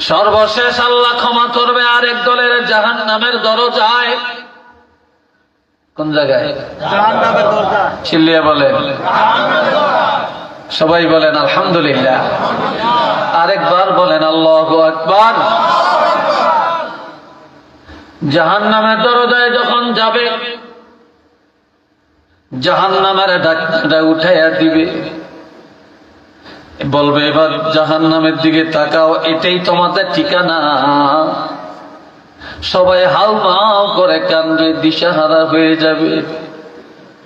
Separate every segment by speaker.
Speaker 1: সর্বশেষ আল্লাহ ক্ষমা করবে আরেক দলের জাহান নামের দরজায়। কোন জায়গায়? চিল্লিয়া বলেন। সবাই বলেন আলহামদুলিল্লাহ। আরেকবার বলেন আল্লাহ আকবার। জাহান নামের দরজায় যখন যাবে জাহান নামের ডাক্তারটা উঠাইয়া দিবে। বলবে, এবার জাহান নামের দিকে তাকাও, এটাই তোমাদের ঠিকানা। সবাই হাউ মাউ করে কান্দে, দিশাহারা হয়ে যাবে।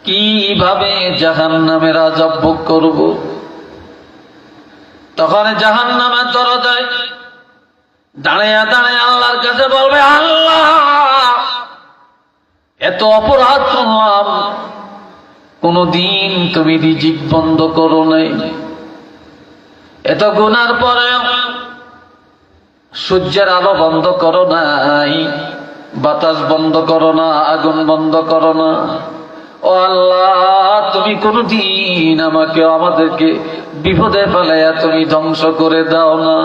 Speaker 1: কীভাবে জাহান নামের আজব ভোগ করব? তখন জাহান নামের দরজায় দাঁড়াইয়া দাঁড়াইয়া আল্লাহর কাছে বলবে, আল্লাহ, এত অপরাধ করলাম। কোনদিন তুমি রিজিক বন্ধ করো নাই। এত গুনার পরে সূর্যের আলো বন্ধ করো নাই, বাতাস বন্ধ করো না, আগুন বন্ধ করো না। ও আল্লাহ, তুমি কোনদিন আমাকে, আমাদেরকে বিপদে ফেলাইয়া তুমি ধ্বংস করে দাও না।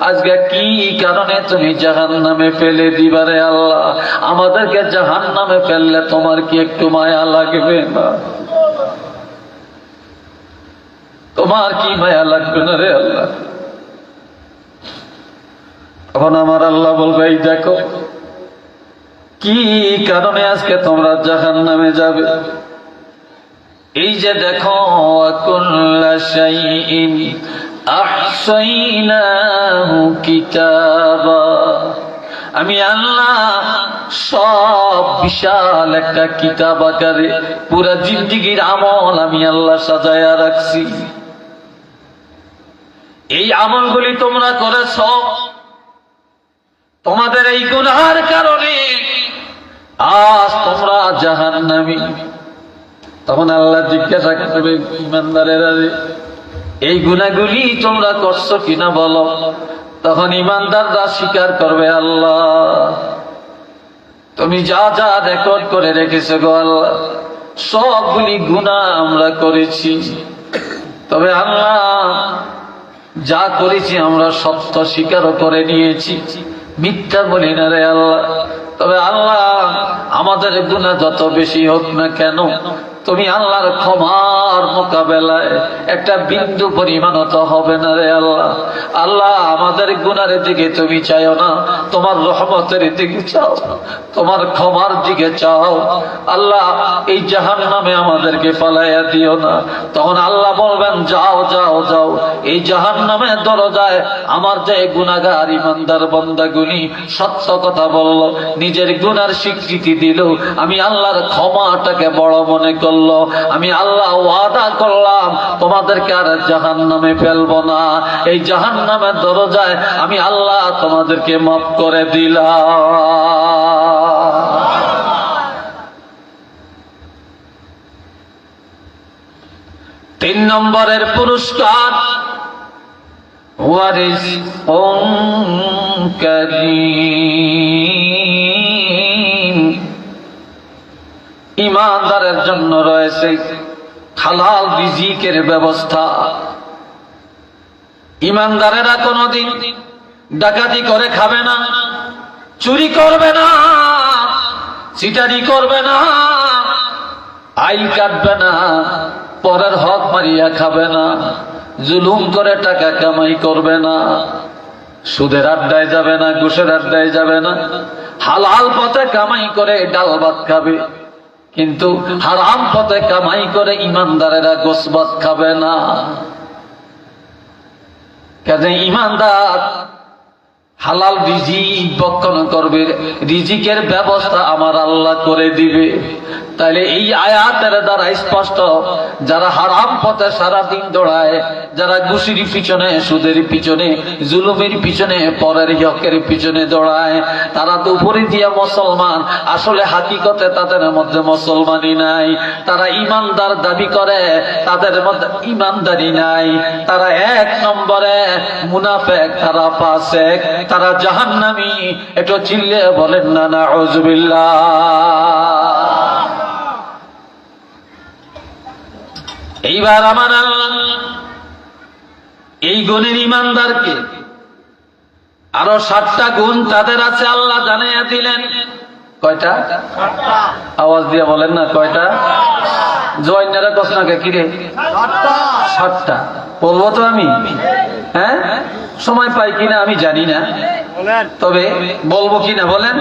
Speaker 1: আজকে কি কারণে তুমি জাহান নামে ফেলে দিবারে আল্লাহ? আমাদেরকে জাহান নামে ফেললে তোমার কি একটু মায়া লাগবে না? তোমার কি মায়া লাগবে না রে আল্লাহ? তখন আমার আল্লাহ বলবে, এই দেখো, কি কারণে আজকে তোমরা জাহান নামে যাবে? এই যে দেখো আমি আল্লাহ, সব বিশাল একটা কিতাব আকারে পুরা জিন্দিগির আমল আমি আল্লাহ সাজায়া রাখছি। এই আমলগুলি তোমরা করেছ। তোমাদের এই গুনার কারণে আজ তোমরা জাহান নামি তখন আল্লাহ জিজ্ঞাসা করবে, ইমানদারেরা এই গুণাগুলি তোমরা করছ কিনা বলো। তখন ইমানদাররা স্বীকার করবে, আল্লাহ, তুমি যা যা রেকর্ড করে রেখেছো গো আল্লাহ, সবগুলি গুণা আমরা করেছি। তবে আল্লাহ যা করেছি আমরা সত্য স্বীকার করে নিয়েছি। মিথ্যা বলি না রে আল্লাহ। তবে আল্লাহ আমাদের গুণা যত বেশি হোক না কেন তুমি আল্লাহর ক্ষমার মোকাবেলায় একটা বিন্দু পরিমাণ তো হবে না রে আল্লাহ। আল্লাহ, আমাদের গুনার দিকে তুমি চাইও না, তোমার রহমতের দিকে চাও তোমার ক্ষমার দিকে চাও। আল্লাহ, এই জাহান নামে আমাদেরকে পালাইয়া দিও না। তখন আল্লাহ বলবেন, যাও যাও যাও। এই জাহান নামে দরজায় আমার যে গুনাগার ইমানদার বন্দাগুলি সত্য কথা বলল, নিজের গুনার স্বীকৃতি দিল, আমি আল্লাহর ক্ষমাটাকে বড় মনে করল আমি আল্লাহ ওয়াদা করলাম, তোমাদেরকে আর জাহান নামে ফেলব না। এই জাহান নামের দরজায় আমি আল্লাহ তোমাদেরকে মাফ করে দিলাম। তিন নম্বরের পুরস্কার, ওয়ারিস করিম। ইমানদারের জন্য রয়েছে হালাল রিজিকের ব্যবস্থা। ইমানদারেরা কোনদিন ডাকাতি করে খাবে না, চুরি করবে না চিটারি করবে না, আইল কাটবে না, পরের হক মারিয়া খাবে না, জুলুম করে টাকা কামাই করবে না, সুদের আড্ডায় যাবে না, ঘুষের আড্ডায় যাবে না, হালাল পথে কামাই করে ডাল ভাত খাবে। কিন্তু হারাম পথে কামাই করে ইমানদারেরা গোসবাস খাবে না। কাজে ইমানদার হালাল রিজিক বক্ষণ করবে। রিজিকের ব্যবস্থা আমার আল্লাহ করে দিবে। তাহলে এই আয়াতের দ্বারা স্পষ্ট, যারা হারাম পথে সারাদিন দৌড়ায়, যারা ঘুষির পিছনে, সুদের পিছনে, জুলুমের পিছনে, পরের হকের পিছনে দৌড়ায়, তারা তো উপরে দিয়া মুসলমান। আসলে হাকিকতে তাদের মধ্যে মুসলমানই নাই। তারা ইমানদার দাবি করে, তাদের মধ্যে ইমানদারি নাই। তারা এক নম্বরে মুনাফেক, তারা পাশেক তারা জাহান্নামি। একটু চিল্লে বলেন না না এইবার আমার এই গণের ইমানদারকে আরও সাতটা গুণ তাদের আছে আল্লাহ জানাইয়া দিলেন। কয়টা? আওয়াজ দিয়ে বলেন না, কয়টা? জয়নারা কসনাকে কিরে? সাতটা। বলব তো আমি? হ্যাঁ? সময় পাই কিনা আমি জানি না তবে বলবো কিনা বলেন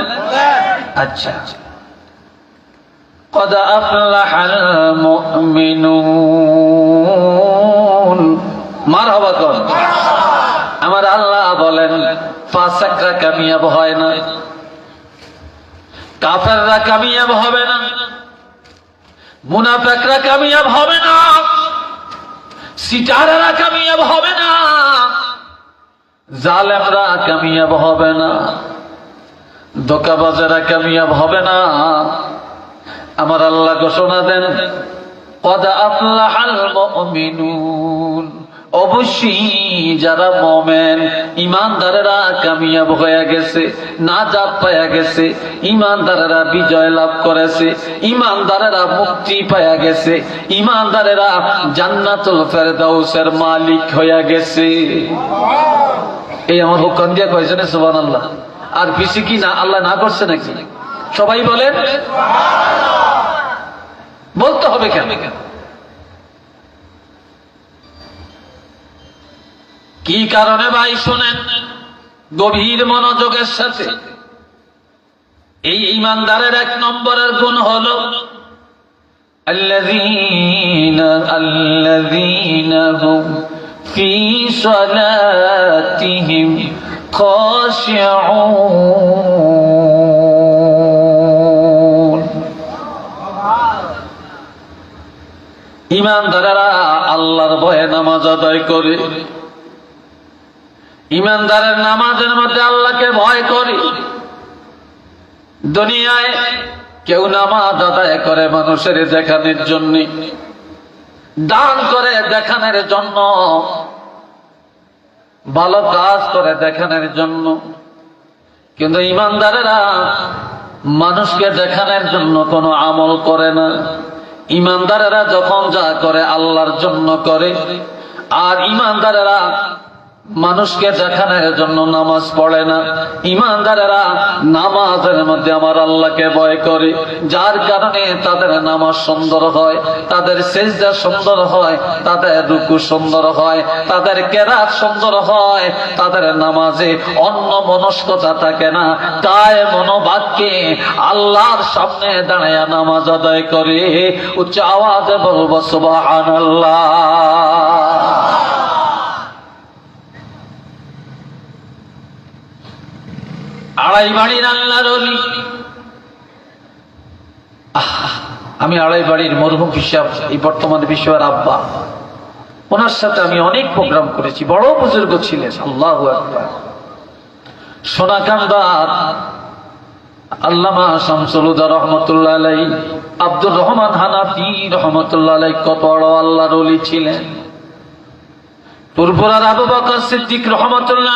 Speaker 1: আচ্ছা قد أفلح المؤمنون মারহাবা কর আমার আল্লাহ বলেন ফাসাকরা কামিয়াব হয় না কাফেররা কামিয়াব হবে না মুনাফেকরা কামিয়াব হবে না সিটারেরা কামিয়াব হবে না জালেমরা কামিয়াব হবে না দোকাবাজেরা কামিয়াব হবে না। আমার আল্লাহ ঘোষণা দেন অবশ্যই যারা মমেন ইমানদারেরা কামিয়াব হয়ে গেছে না নাজাত পায়া গেছে ইমানদারেরা বিজয় লাভ করেছে ইমানদারেরা মুক্তি পায়া গেছে ইমানদারেরা জান্নাতুল ফেরদাউসের মালিক হয়ে গেছে। এই আমার বক্ষণ দিয়া কয়েছে না সুবান আল্লাহ আর পিসি কি না আল্লাহ না করছে নাকি? সবাই বলেন বলতে হবে কেন? কি কারণে ভাই শোনেন? গভীর মনোযোগের সাথে। এই ইমানদারের এক নম্বরের গুণ হল আল্লাহ আল্লাহ في صلاتهم خاشعون ইমানদারেরা আল্লাহর ভয়ে নামাজ আদায় করে ইমানদারের নামাজের মধ্যে আল্লাহকে ভয় করে দুনিয়ায় কেউ নামাজ আদায় করে মানুষের দেখানোর জন্য দান করে দেখানোর জন্য, ভালো কাজ করে দেখানোর জন্য। কিন্তু ইমানদারেরা মানুষকে দেখানোর জন্য কোনো আমল করে না। ইমানদারেরা যখন যা করে আল্লাহর জন্য করে, আর ইমানদারেরা মানুষকে দেখানোর জন্য নামাজ পড়ে না, ইমানদারেরা নামাজের মধ্যে আমার আল্লাহকে ভয় করে। যার কারণে তাদের নামাজ সুন্দর হয়, তাদের সেজদা সুন্দর হয়, তাদের রুকু সুন্দর হয়, তাদের কেরাত সুন্দর হয়, তাদের নামাজে অন্য মনস্কতা থাকে না। তাই মনোবাক্যে আল্লাহর সামনে দাঁড়ায় নামাজ আদায় করে। উচ্চ আওয়াজে বলব সুবাহ আল্লাহ আড়াই বাড়ির আল্লাহর অলি। আমি আড়াই বাড়ির মরহুম হিসাব, এই বর্তমান বিশ্বের আব্বা। ওনার সাথে আমি অনেক প্রোগ্রাম করেছি, বড় বুজুর্গ ছিলেন, আল্লাহ সোনাকান্দার আল্লামা শামসুলুদা রহমতুল্লাহ আব্দুর রহমান হানাফি রহমতুল্লাহ আল্লাহর অলি ছিলেন। আবু বকর সিদ্দিক রহমতুল্লাহ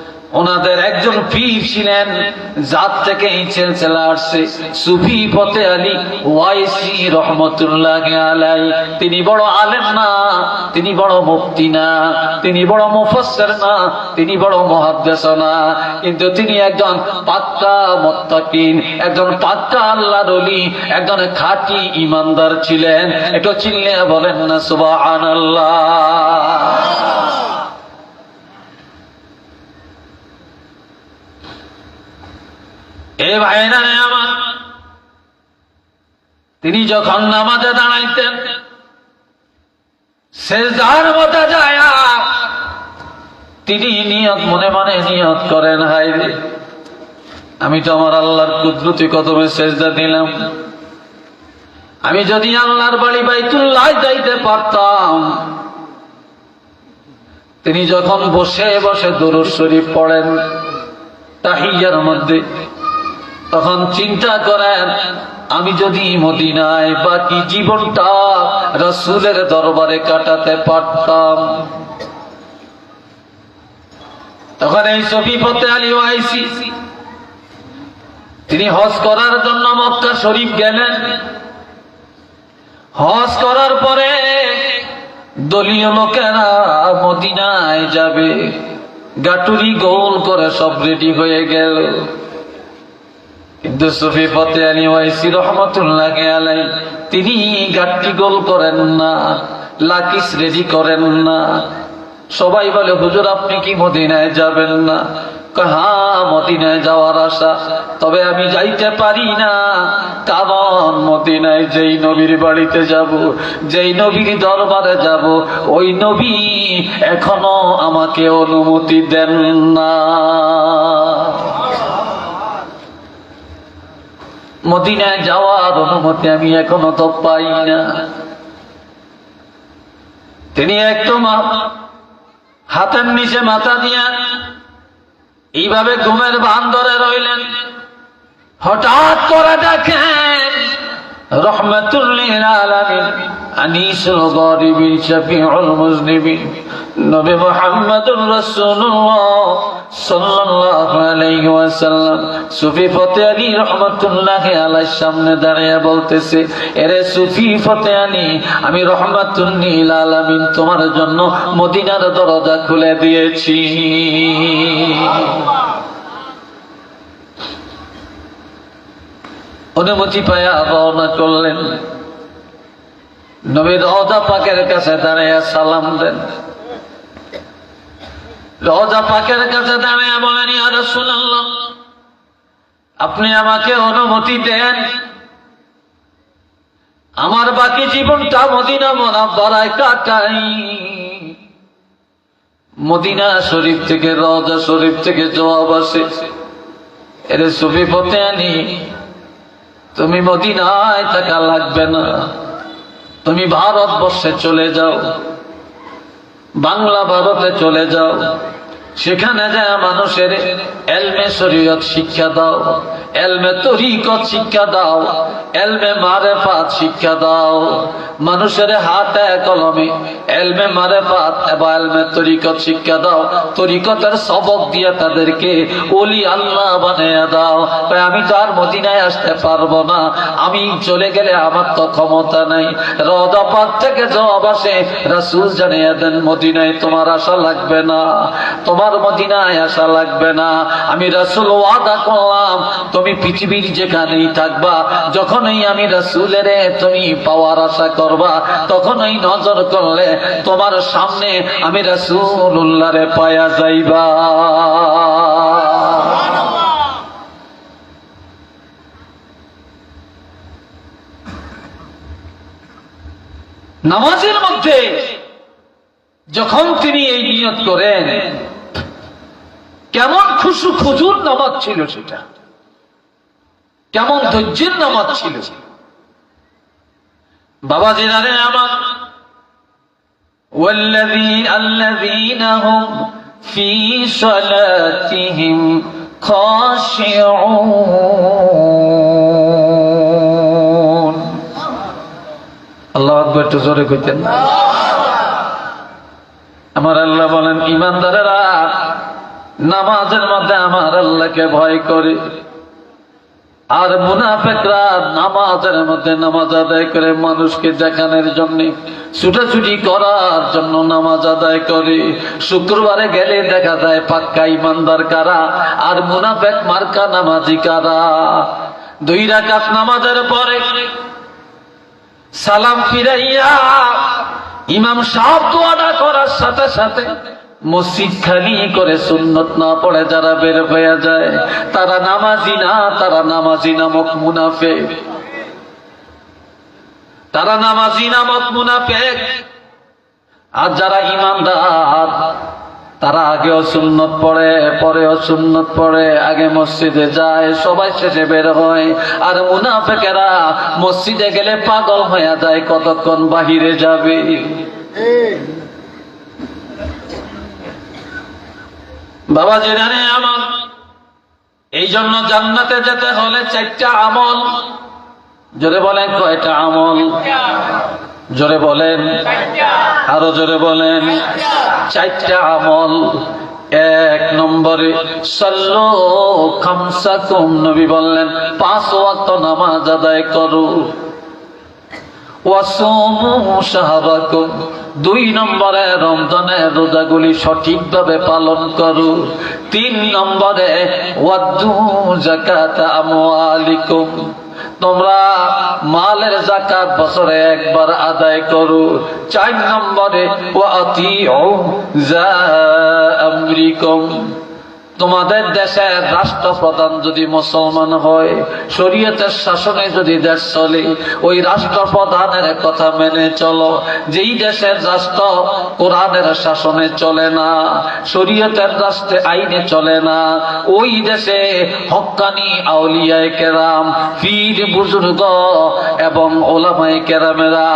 Speaker 1: ওনাদের একজন পীর ছিলেন, জাত থেকে এই ছেলছেলা আসছে। সুফি ফতে আলী ওয়াইসি রহমতুল্লাহ আলাই। তিনি বড় আলেম না, তিনি বড় মুফতি না, তিনি বড় মুফাসসির না, তিনি বড় মুহাদ্দিস না। কিন্তু তিনি একজন পাক্কা মুত্তাকিন, একজন পাক্কা আল্লাহর ওলি, একজন খাঁটি ইমানদার ছিলেন। একটু চিনলে বলেন না, সুবহানাল্লাহ। এ ভাইরা রে আমার। তিনি যখন নামাজে দাঁড়াইতেন শেষদার মতো যায় তিনি নিয়ত, মনে মনে নিয়ত করেন হাই আমি তো আমার আল্লাহর কুদরতি কদমে শেষদা দিলাম। আমি যদি আল্লাহর বাড়ি বাইতুল্লাহ যাইতে পারতাম, তিনি যখন বসে বসে দরুদ শরীফ পড়েন, তাহিয়ার মধ্যে তখন চিন্তা করেন, আমি যদি মদিনায় বাকি জীবনটা রসুলের দরবারে কাটাতে পারতাম। তখন এই সফিফতে আলী ওয়াইসি তিনি হজ করার জন্য মক্কা শরীফ গেলেন। হজ করার পরে দলীয় লোকেরা মদিনায় যাবে গাটুরি গোল করে সব রেডি হয়ে গেল। কিন্তু সুফি ফতে আলী ওয়াইসি রহমতুল্লাহ আলাই, তিনি গাট্টি গোল করেন না লাকিস রেডি করেন না। সবাই বলে, হুজুর, আপনি কি মদিনায় যাবেন না? হ্যাঁ মদিনায় যাওয়ার আশা, তবে আমি যাইতে পারি না। কারণ মদিনায় যেই নবীর বাড়িতে যাব, যেই নবীর দরবারে যাব, ওই নবী এখনও আমাকে অনুমতি দেন না। মদিনায় যাওয়ার অনুমতি আমি এখনও তো পাই না। তিনি একটু হাতের নিচে মাথা দিয়া এইভাবে ঘুমের ভান ধরে রইলেন। হঠাৎ করে দেখেন রহমতুল্লিল আলামিন আনিসুল গরিবিন শফিউল মুজনিবিন নবী মুহাম্মদুর রাসূলুল্লাহ সাল্লাল্লাহু আলাইহি ওয়াসাল্লাম সুফি ফতে আলী আলাইহির সামনে দাঁড়িয়ে বলতেছে, এরে সুফি ফতে আলী, আমি রহমাতুল্লিল আলামিন তোমার জন্য মদিনার দরজা খুলে দিয়েছি। অনুমতি পায়া রওনা করলেন। নবী রওজা পাকের কাছে দাঁড়িয়ে সালাম দেন। রওজা পাকের কাছে দাঁড়িয়ে বলেন, ইয়া আপনি আমাকে অনুমতি দেন। আমার বাকি জীবনটা মদিনা মোনাব্বরায় কাটাই। মদিনা শরীফ থেকে রওজা শরীফ থেকে জবাব আসে। এর সুফি পথে আনি তুমি মদিনায় থাকা লাগবে না। তুমি ভারতবর্ষে চলে যাও। বাংলা ভারতে চলে যাও। সেখানে যায় মানুষের এলমে শরীয়ত শিক্ষা দাও। মানুষের কলমে এলমে মারেফাত এবং এলমে শিক্ষা দাও। সবক দিয়ে তাদেরকে ওলি আল্লাহ বানিয়ে দাও। আমি তো আর মদিনায় আসতে পারব না। আমি চলে গেলে আমার তো ক্ষমতা নাই। রদাপাত থেকে জবাব আসে, রাসুল জানিয়ে দেন, মদিনায় তোমার আশা লাগবে না। তোমার মদিনায় আশা লাগবে না। আমি রাসুল ওয়াদা করলাম তুমি পৃথিবীর যেখানেই থাকবা, যখনই আমি রাসুলের তুমি পাওয়ার আশা করবা, তখনই নজর করলে তোমার সামনে আমি রাসুল্লাহরে পায়া যাইবা। নামাজের মধ্যে যখন তিনি এই নিয়ত করেন, কেমন খুশু খুজুর নামাজ ছিল সেটা? কেমন ধৈর্যের নামাজ ছিল বাবা জেনারে আমার والذي الذين هم في صلاتهم خاشعون আল্লাহ আকবর একটু জোরে কইতেন না আমার আল্লাহ বলেন ইমানদারেরা নামাজের মধ্যে আমার আল্লাহকে ভয় করে আর মুনাফেকরা নামাজের মধ্যে নামাজ আদায় করে মানুষকে দেখানোর জন্য, ছুটাছুটি করার জন্য নামাজ আদায় করে। শুক্রবারে গেলে দেখা যায় পাক্কা ইমানদার কারা আর মুনাফেক মার্কা নামাজি কারা। দুই রাকাত নামাজের পরে সালাম ফিরাইয়া ইমাম সাহেব দোয়াটা করার সাথে সাথে মসজিদ খালি করে সুন্নত না পড়ে যারা বের হয়ে যায়, তারা নামাজি না, তারা নামাজি নামক মুনাফে তারা নামাজি নামক মুনাফে আর যারা ইমানদার, তারা আগেও সুন্নত পড়ে, পরেও সুন্নত পড়ে, আগে মসজিদে যায়, সবাই শেষে বের হয়। আর মুনাফেকেরা মসজিদে গেলে পাগল হয়ে যায়, কতক্ষণ বাহিরে যাবে? বাবা জেনারে আমার। এই জন্য জান্নাতে যেতে হলে চারটা আমল। জোরে বলেন কয়টা আমল? জোরে বলেন। আরও জোরে বলেন। চারটা আমল। এক নম্বরে, সাল্লো খামসাকুম। নবী বললেন, পাঁচ ওয়াক্ত নামাজ আদায় করো। দুই নম্বরে রমজানের রোজাগুলি সঠিকভাবে পালন করো। তিন নম্বরে তোমরা মালের জাকাত বছরে একবার আদায় করো। চার নম্বরে যা আমরিকুম। তোমাদের দেশের রাষ্ট্রপ্রধান যদি মুসলমান হয়, শরীয়তের শাসনে যদি দেশ চলে, ওই রাষ্ট্রপ্রধানের কথা মেনে চলো। যেই দেশের রাষ্ট্র কোরআনের শাসনে চলে না, শরীয়তের রাষ্ট্রে আইনে চলে না, ওই দেশে হক্কানি আউলিয়ায় কেরাম, পীর বুজুর্গ এবং ওলামাই কেরামেরা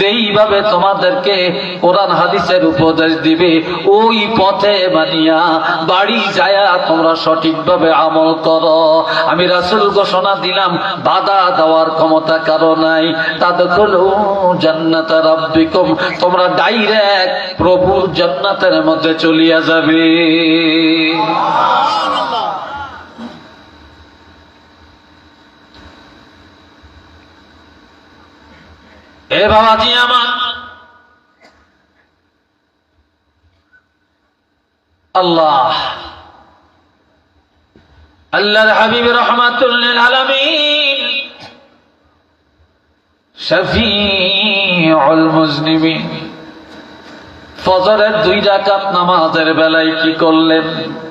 Speaker 1: যেইভাবে তোমাদেরকে কোরআন হাদিসের উপদেশ দিবে, ওই পথে মানিয়া বাড়ি যায়া তোমরা সঠিকভাবে আমল করো। আমি রাসুল ঘোষণা দিলাম, বাধা দেওয়ার ক্ষমতা কারও নাই। তাদের তোমরা ডাইরেক্ট প্রভুর জান্নাতের মধ্যে চলিয়া যাবে। এ বাবাজি আমার। আল্লাহ। আল্লাহর হাবিব রহমাতুল্লিল আলামিন শফিউল মুজনিমিন। ফজরের দুই রাকাত নামাজের বেলায় কি করলেন,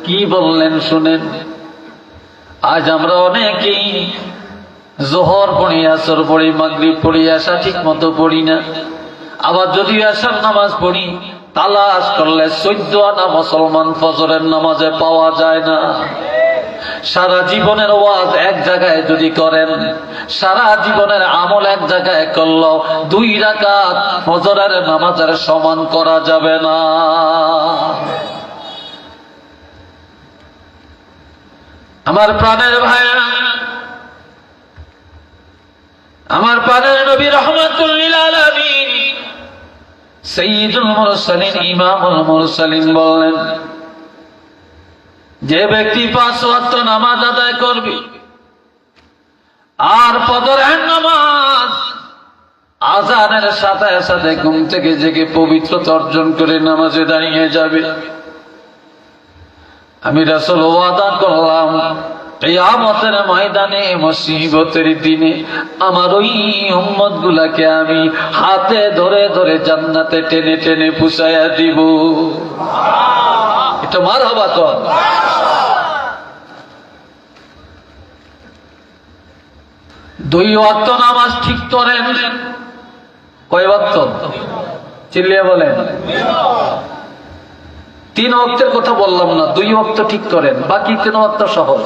Speaker 1: কি বললেন শুনেন। আজ আমরা অনেকেই জোহর পড়ি, আসর পড়ি, মাগরিব পড়ি আসা ঠিক মতো পড়ি না। আবার যদি আসার নামাজ পড়ি, তালাশ করলে চোদ্দ আনা মুসলমান ফজরের নামাজে পাওয়া যায় না। সারা জীবনের ওয়াজ এক জায়গায় যদি করেন, সারা জীবনের আমল এক জায়গায় করল, দুই রাকাত ফজরের নামাজের সমান করা যাবে না। আমার প্রাণের ভাইরা আমার প্রাণের নবী রহমাতুল্লিল আলামিন, সৈয়দুল মুরসালিন, ইমামুল মুরসালিন বললেন যে ব্যক্তি পাঁচ ওয়াক্ত নামাজ আদায় করবে, আর পদরের নামাজ আজানের সাথে সাথে ঘুম থেকে জেগে পবিত্র অর্জন করে নামাজে দাঁড়িয়ে যাবে। আমি রাসল ওয়াদা করলাম কিয়ামতের ময়দানে, মুসিবতের দিনে আমার ওই উম্মত গুলাকে আমি হাতে ধরে ধরে জান্নাতে টেনে টেনে পুষাইয়া দিব। এটা মার হবা কর দুই ওয়াক্ত নামাজ ঠিক করেন। কয় ওয়াক্ত? চিল্লিয়ে বলেন। তিন অক্তের কথা বললাম না, দুই অক্ত ঠিক করেন, বাকি তিন অক্ত সহজ।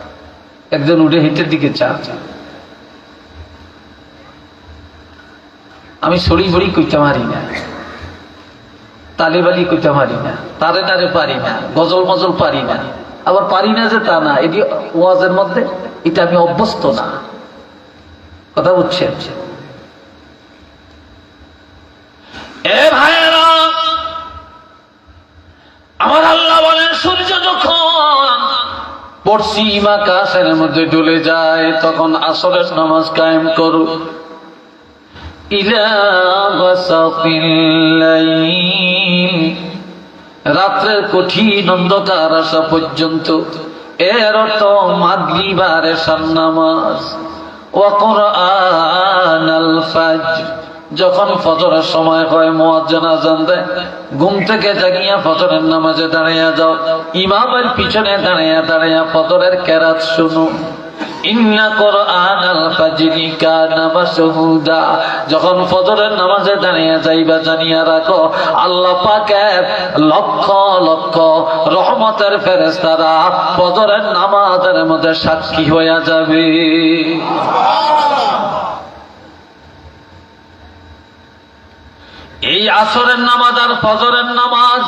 Speaker 1: একজন উঠে হিটের দিকে চান আমি সরি ভরি কইতে পারি না। তালেবালি কইতে পারি না। তারে তারে পারি না। গজল মজল পারি না। আবার পারি না যে তা না। এটি ওয়াজের মধ্যে এটা আমি অভ্যস্ত না। কথা বুঝছেন? এ ভাইয়েরা, আমার আল্লাহ বলেন, সূর্য যখন পশ্চিম আকাশের মধ্যে ডলে যায়, তখন আসরের নামাজ কায়েম করো। রাত্রের কঠিন অন্ধকার আসা পর্যন্ত। এর অর্থ মাগরিব আর এশার নামাজ। ওয়াকুরআন আল যখন ফজরের সময় হয়, মুয়াজ্জিন আজান দেয়, ঘুম থেকে জাগিয়া ফজরের নামাজে দাঁড়াইয়া যাও। ইমামের পিছনে দাঁড়াইয়া দাঁড়াইয়া ফজরের কেরাত শুনো। যখন ফজরের নামাজে দাঁড়িয়ে যাইবা, জানিয়া রাখো, আল্লাহ পাকের লক্ষ লক্ষ রহমতের ফেরেশতারা ফজরের নামাজের মধ্যে সাক্ষী হইয়া যাবে। এই আসরের নামাজ আর ফজরের নামাজ?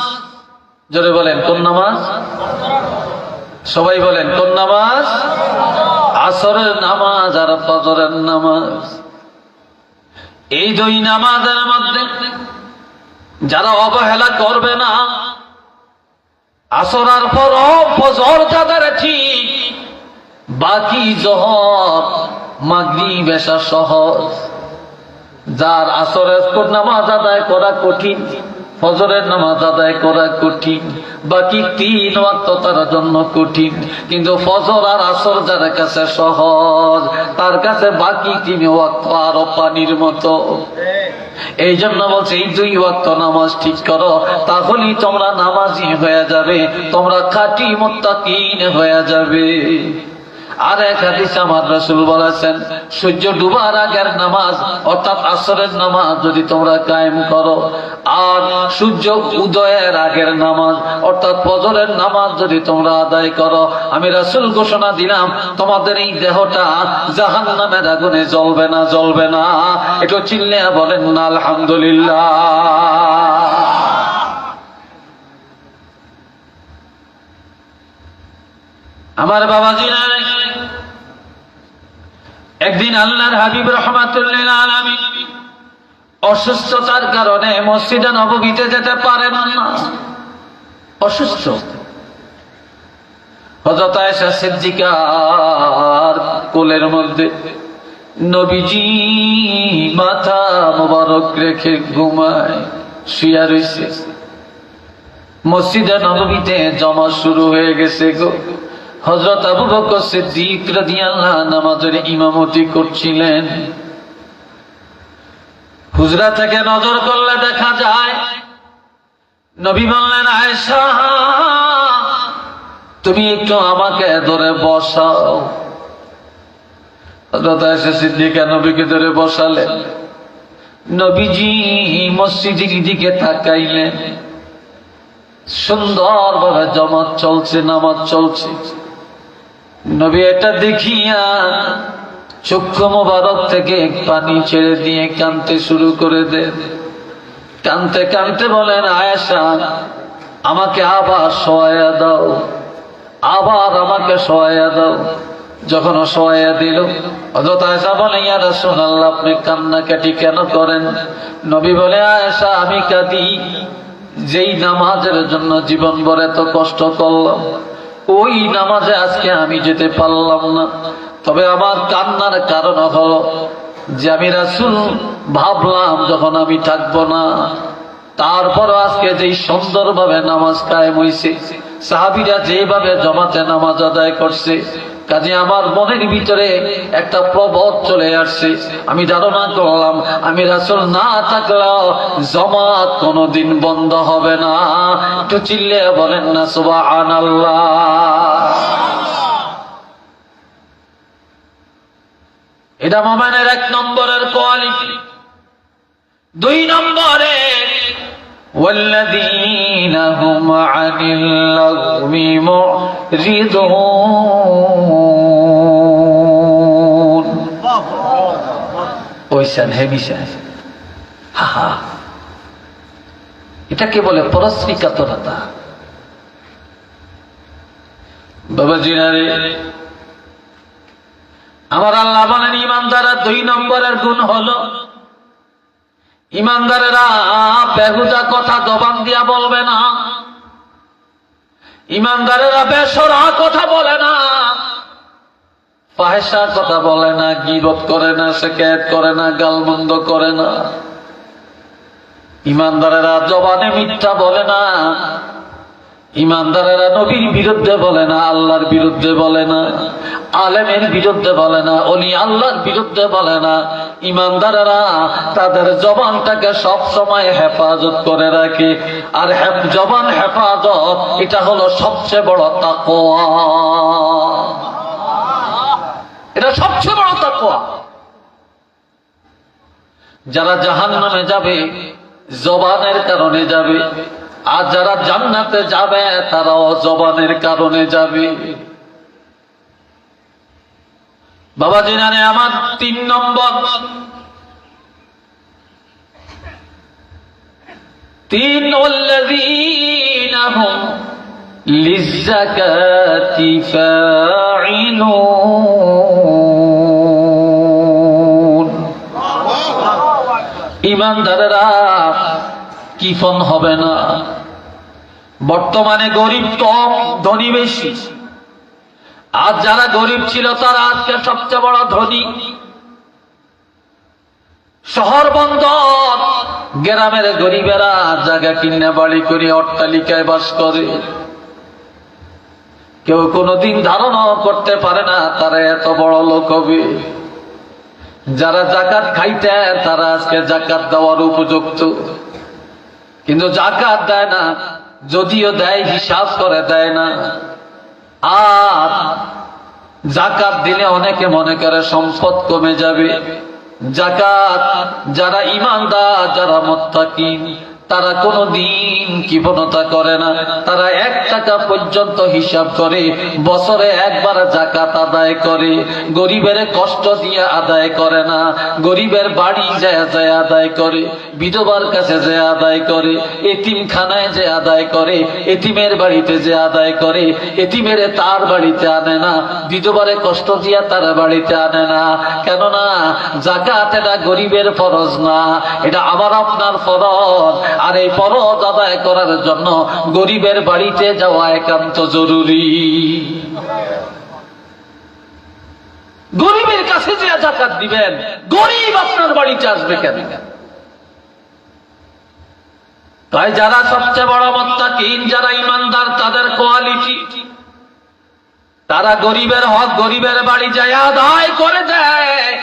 Speaker 1: জোরে বলেন, কোন নামাজ? সবাই বলেন, কোন নামাজ? আসরের নামাজ আর ফজরের নামাজ। এই দুই নামাজের মধ্যে যারা অবহেলা করবে না, আসর আর পর ফজর যাদের ঠিক, বাকি জহর মাগরি বেশা সহজ। যার আসরের নামাজ আদায় করা কঠিন, ফজরের নামাজ আদায় করা কঠিন, বাকি তিন ওয়াক্ত তার জন্য কঠিন। কিন্তু ফজর আর আসর যার কাছে সহজ, তার কাছে বাকি তিন ওয়াক্ত আরও পানির মতো। এই জন্য বলছে, এই দুই ওয়াক্ত নামাজ ঠিক করো, তাহলেই তোমরা নামাজি হয়ে যাবে, তোমরা খাঁটি মোত্তাকিন হয়ে যাবে। আর এক হাদিস আমার রসুল বলেছেন, সূর্য ডুবার আগের নামাজ, অর্থাৎ আসরের নামাজ যদি তোমরা কায়েম করো, আর সূর্য উদয়ের আগের নামাজ, অর্থাৎ ফজরের নামাজ যদি তোমরা আদায় করো, আমি রসুল ঘোষণা দিলাম, তোমাদের এই দেহটা জাহান নামের আগুনে জ্বলবে না জ্বলবে না। একটু চিল্লে বলেন না আলহামদুলিল্লাহ। আমার বাবাজি নাই একদিন আল্লাহর হাবিব রহমাতুল্লিল আলমী অসুস্থতার কারণে মসজিদে নবমীতে যেতে পারেন না। অসুস্থ। হজরত আয়েশা সিদ্দিকার কোলের মধ্যে নবীজি মাথা মোবারক রেখে ঘুমায় শুয়া রইছে। মসজিদে নবমীতে জমা শুরু হয়ে গেছে গো। হজরত আবু বকর সিদ্দিক রাদিয়াল্লাহু নামাজের ইমামতি করছিলেন। হুজরা থেকে নজর করলে দেখা যায়, নবী বললেন, আয়েশা, তুমি একটু আমাকে ধরে বসাও। হজরত আয়েশা সিদ্দিকা নবীকে ধরে বসালেন। নবীজি মসজিদের দিকে তাকাইলেন। সুন্দরভাবে জমাত চলছে, নামাজ চলছে। নবী এটা দেখিয়া চক্ষু মোবারক থেকে পানি ছেড়ে দিয়ে কানতে শুরু করে দেন। কানতে কানতে বলেন, আয়েশা, আমাকে আবার সহায়া দাও, আবার আমাকে সহায়া দাও। যখন সহায়া দিল অযথ আয়েশা বলে ইয়া রাসূলুল্লাহ, আপনি কান্নাকাটি কেন করেন? নবী বলে, আয়েশা, আমি কাঁদি, যেই নামাজের জন্য জীবন ভর এত কষ্ট করলাম ওই নামাজে আজকে আমি যেতে পারলাম না। তবে আমার কান্নার কারণ হলো যে আমি রাসুল ভাবলাম যখন আমি থাকব না। তারপর আজকে যেই সুন্দরভাবে নামাজ কায়েম হয়েছে সাহাবিরা যেভাবে জমাতে নামাজ আদায় করছে কাজে আমার মনের ভিতরে একটা প্রবোধ চলে আসছে। আমি ধারণা করলাম, আমি রাসুল না থাকলেও জমাত কোনোদিন বন্ধ হবে না। একটু চিল্লে বলেন না সুবাহ এটা মোবাইলের এক নম্বরের কোয়ালিটি। দুই নম্বরে والذين هم عن اللغو معرضون ওইসান হেমিসান হা হা এটাকে বলে পরশ্রীকাতরতা বাবা জিনারে আমার আল্লাহ বলেন ইমানদারের দুই নম্বরের গুণ হলো ইমানদারেরা, বেহুদা কথা জবান দিয়া বলবে না। ইমানদারেরা বেসরা কথা বলে না। পায়সা কথা বলে না, গিবত করে না শেখায়ত করে না, গালমন্দ করে না। ইমানদারেরা জবানে মিথ্যা বলে না। ইমানদারেরা নবীর বিরুদ্ধে বলে না, আল্লাহর বিরুদ্ধে বলে না, আলেমের বিরুদ্ধে বলে না, অলি আল্লাহর বিরুদ্ধে বলে না। ইমানদারেরা তাদের জবানটাকে সব সময় হেফাজত করে রাখে। আর জবান হেফাজত, এটা হলো সবচেয়ে বড় তাকওয়া। এটা সবচেয়ে বড় তাকুয়া যারা জাহান নামে যাবে, জবানের কারণে যাবে আর যারা জান্নাতে যাবে, তারাও জবানের কারণে যাবে। বাবা জিনারে আমার তিন নম্বর। তিন লিজাকাতি ইমানদারেরা, কিফন হবে না। বর্তমানে গরিব কম, ধনী বেশি। আর যারা গরিব ছিল, তারা আজকে সবচেয়ে বড় ধনী। শহর বন্দর, গ্রামের গরিবেরা জায়গা কিনে বাড়ি করে অট্টালিকায় বাস করে। কেউ কোনোদিন ধারণা করতে পারে না, তারা এত বড় লোক হবে। যারা জাকাত খাইতে, তারা আজকে জাকাত দেওয়ার উপযুক্ত। কিন্তু জাকাত দেয় না যদিও দেয় হিসাব করে, দেয় না। আর জাকাত দিলে অনেকে মনে করে সম্পদ কমে যাবে। জাকাত যারা ইমানদার, যারা মোত্তাকিন তারা কোনো দিন কৃপণতা করে না। তারা এক টাকা পর্যন্ত হিসাব করে, বছরে একবার জাকাত আদায় করে। গরিবের কষ্ট দিয়ে আদায় করে না, গরিবের বাড়ি যায় যায় আদায় করে, বিধবার কাছে যে আদায় করে, এতিমখানায় যে আদায় করে, এতিমের বাড়িতে যে আদায় করে, এতিমের তার বাড়িতে আনে না, বিধবারে কষ্ট দিয়া তার বাড়িতে আনে না। কেননা জাকাত এটা গরিবের ফরজ না, এটা আবার আপনার ফরজ। আর এই ফরজ আদায় করার জন্য গরিবের বাড়িতে যাওয়া একান্ত জরুরি। গরিবের কাছে যে জাকাত দিবেন, গরিব আপনার বাড়িতে আসবে কেন? তাই যারা সবচেয়ে বড় মত্তাকিন, যারা ইমানদার, তাদের কোয়ালিটি। তারা গরিবের হক, গরিবের বাড়ি যায়, আদায় করে দেয়।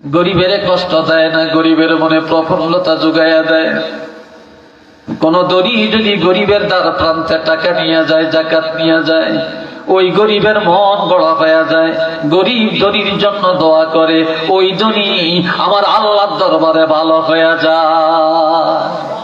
Speaker 1: গরিবের কষ্ট দেয় না, গরিবের মনে প্রফুল্লতা যোগাইয়া দেয়। কোন দরি যদি গরিবের দ্বার প্রান্তে টাকা নিয়ে যায়, জাকাত নিয়ে যায়, ওই গরিবের মন বড় হয়ে যায়। গরিব দরির জন্য দোয়া করে, ওই দনি আমার আল্লাহর দরবারে ভালো হয়ে যায়।